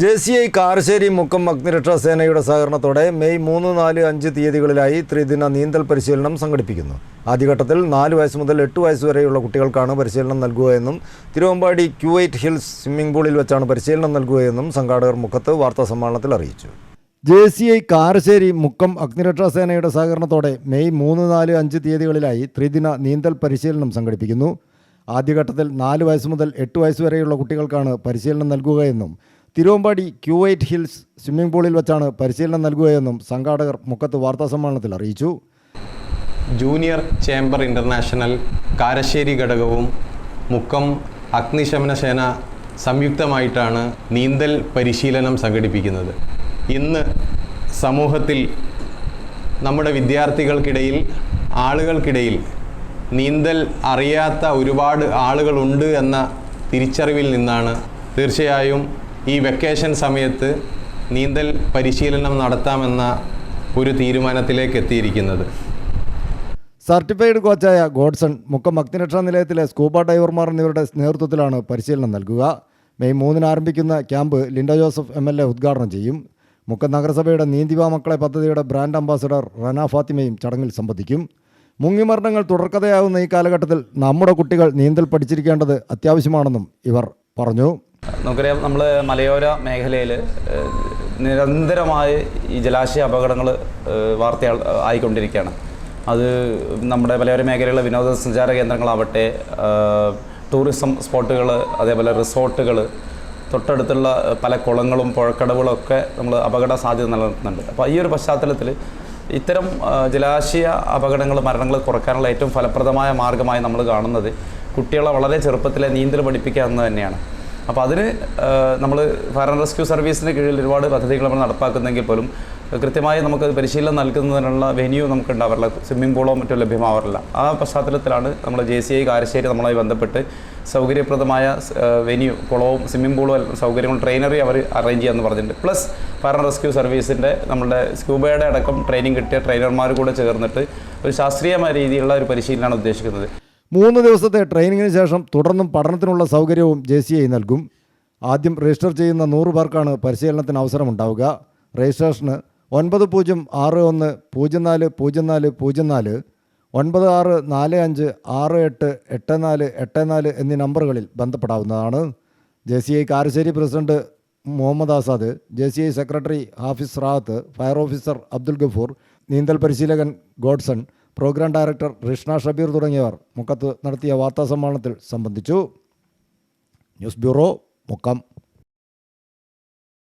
J C I Karassery Mukkam അഗ്നിരക്ഷാ സേനയുടെ സഹകരണത്തോടെ മെയ് മൂന്ന് നാല് അഞ്ച് തീയതികളിലായി ത്രിദിന നീന്തൽ പരിശീലനം സംഘടിപ്പിക്കുന്നു. ആദ്യഘട്ടത്തിൽ നാല് വയസ്സ് മുതൽ എട്ട് വയസ്സ് വരെയുള്ള കുട്ടികൾക്കാണ് പരിശീലനം നൽകുകയെന്നും Thiruvambadi Q eight hills swimming പൂളിൽ വെച്ചാണ് പരിശീലനം നൽകുകയെന്നും സംഘാടകർ മുഖത്ത് വാർത്താ സമ്മേളനത്തിൽ അറിയിച്ചു. J C I Karassery Mukkam അഗ്നിരക്ഷാ സേനയുടെ സഹകരണത്തോടെ മെയ് മൂന്ന് നാല് അഞ്ച് തീയതികളിലായി ത്രിദിന നീന്തൽ പരിശീലനം സംഘടിപ്പിക്കുന്നു. ആദ്യഘട്ടത്തിൽ നാല് വയസ്സ് മുതൽ എട്ട് വയസ്സ് വരെയുള്ള കുട്ടികൾക്കാണ് പരിശീലനം നൽകുകയെന്നും Thiruvambadi Q eight hills swimming പൂളിൽ വെച്ചാണ് പരിശീലനം നൽകുകയെന്നും സംഘാടകർ മുക്കത്ത് വാർത്താസമ്മേളനത്തിൽ അറിയിച്ചു. ജൂനിയർ ചേംബർ ഇന്റർനാഷണൽ കാരശ്ശേരി ഘടകവും മുക്കം അഗ്നിശമന സേന സംയുക്തമായിട്ടാണ് നീന്തൽ പരിശീലനം സംഘടിപ്പിക്കുന്നത്. ഇന്ന് സമൂഹത്തിൽ നമ്മുടെ വിദ്യാർത്ഥികൾക്കിടയിൽ ആളുകൾക്കിടയിൽ നീന്തൽ അറിയാത്ത ഒരുപാട് ആളുകളുണ്ട് എന്ന തിരിച്ചറിവിൽ നിന്നാണ് തീർച്ചയായും ഈ വെക്കേഷൻ സമയത്ത് നീന്തൽ പരിശീലനം നടത്താമെന്ന ഒരു തീരുമാനത്തിലേക്ക് എത്തിയിരിക്കുന്നത്. സർട്ടിഫൈഡ് കോച്ചായ ഗോഡ്സൺ മുക്കം അഗ്നിരക്ഷാ നിലയത്തിലെ സ്കൂബ ഡൈവർമാർ എന്നിവരുടെ നേതൃത്വത്തിലാണ് പരിശീലനം നൽകുക. മെയ് മൂന്നിന് ആരംഭിക്കുന്ന camp Linto Joseph M L A ഉദ്ഘാടനം ചെയ്യും. മുക്കം നഗരസഭയുടെ നീന്തിവാ മക്കളെ പദ്ധതിയുടെ ബ്രാൻഡ് അംബാസഡർ റന ഫാത്തിമയും ചടങ്ങിൽ സംബന്ധിക്കും. മുങ്ങിമരണങ്ങൾ തുടർക്കഥയാകുന്ന ഈ കാലഘട്ടത്തിൽ നമ്മുടെ കുട്ടികൾ നീന്തൽ പഠിച്ചിരിക്കേണ്ടത് അത്യാവശ്യമാണെന്നും ഇവർ പറഞ്ഞു. നമുക്കറിയാം നമ്മൾ മലയോര മേഖലയിൽ നിരന്തരമായി ഈ ജലാശയ അപകടങ്ങൾ വാർത്ത ആയിക്കൊണ്ടിരിക്കുകയാണ്. അത് നമ്മുടെ മലയോര മേഖലയിലെ വിനോദസഞ്ചാര കേന്ദ്രങ്ങളാവട്ടെ ടൂറിസം സ്പോട്ടുകൾ അതേപോലെ റിസോർട്ടുകൾ തൊട്ടടുത്തുള്ള പല കുളങ്ങളും പുഴക്കടവുകളൊക്കെ നമ്മൾ അപകട സാധ്യത നിലനിർത്തുന്നുണ്ട്. അപ്പോൾ ഈ ഒരു പശ്ചാത്തലത്തിൽ ഇത്തരം ജലാശയ അപകടങ്ങൾ മരണങ്ങൾ കുറയ്ക്കാനുള്ള ഏറ്റവും ഫലപ്രദമായ മാർഗമായി നമ്മൾ കാണുന്നത് കുട്ടികളെ വളരെ ചെറുപ്പത്തിലെ നീന്തൽ പഠിപ്പിക്കുക തന്നെയാണ്. അപ്പോൾ അതിന് നമ്മൾ ഫയർ ആൻഡ് റെസ്ക്യൂ സർവീസിന് കീഴിൽ ഒരുപാട് പദ്ധതികൾ നമ്മൾ നടപ്പാക്കുന്നെങ്കിൽ പോലും കൃത്യമായി നമുക്ക് പരിശീലനം നൽകുന്നതിനുള്ള വെന്യൂ നമുക്ക് ഉണ്ടാവാറില്ല സ്വിമ്മിംഗ് പൂളോ മറ്റോ ലഭ്യമാവാറില്ല. ആ പശ്ചാത്തലത്തിലാണ് നമ്മൾ ജെ സി ഐ കാരശ്ശേരി നമ്മളുമായി ബന്ധപ്പെട്ട് സൗകര്യപ്രദമായ വെന്യൂ കുളവും സ്വിമ്മിംഗ് പൂളും സൗകര്യങ്ങളും ട്രെയിനറി അവർ അറേഞ്ച് ചെയ്യാമെന്ന് പറഞ്ഞിട്ടുണ്ട്. പ്ലസ് ഫയർ ആൻഡ് റെസ്ക്യൂ സർവീസിന്റെ നമ്മുടെ സ്കൂബയുടെ അടക്കം ട്രെയിനിങ് കിട്ടിയ ട്രെയിനർമാർ കൂടെ ചേർന്നിട്ട് ഒരു ശാസ്ത്രീയമായ രീതിയിലുള്ള ഒരു പരിശീലനമാണ് ഉദ്ദേശിക്കുന്നത്. മൂന്ന് ദിവസത്തെ ട്രെയിനിങ്ങിന് ശേഷം തുടർന്നും പഠനത്തിനുള്ള സൗകര്യവും ജെ സി ഐ നൽകും. ആദ്യം രജിസ്റ്റർ ചെയ്യുന്ന നൂറ് പേർക്കാണ് പരിശീലനത്തിന് അവസരമുണ്ടാവുക. രജിസ്ട്രേഷന് ഒൻപത് പൂജ്യം ആറ് ഒന്ന് പൂജ്യം നാല് പൂജ്യം നാല് പൂജ്യം നാല് ഒൻപത് ആറ് നാല് അഞ്ച് ആറ് എട്ട് എട്ട് നാല് എട്ട് നാല് എന്നീ നമ്പറുകളിൽ ബന്ധപ്പെടാവുന്നതാണ്. J C I Karassery president Muhammad Azad J C I secretary Hafis റാത്ത് fire officer Abdul Gafoor നീന്തൽ പരിശീലകൻ Godson programme director Rishna Shabeer തുടങ്ങിയവർ മുക്കത്ത് നടത്തിയ വാർത്താ വാർത്താസമ്മേളനത്തിൽ സംബന്ധിച്ചു. News bureau Mukkam.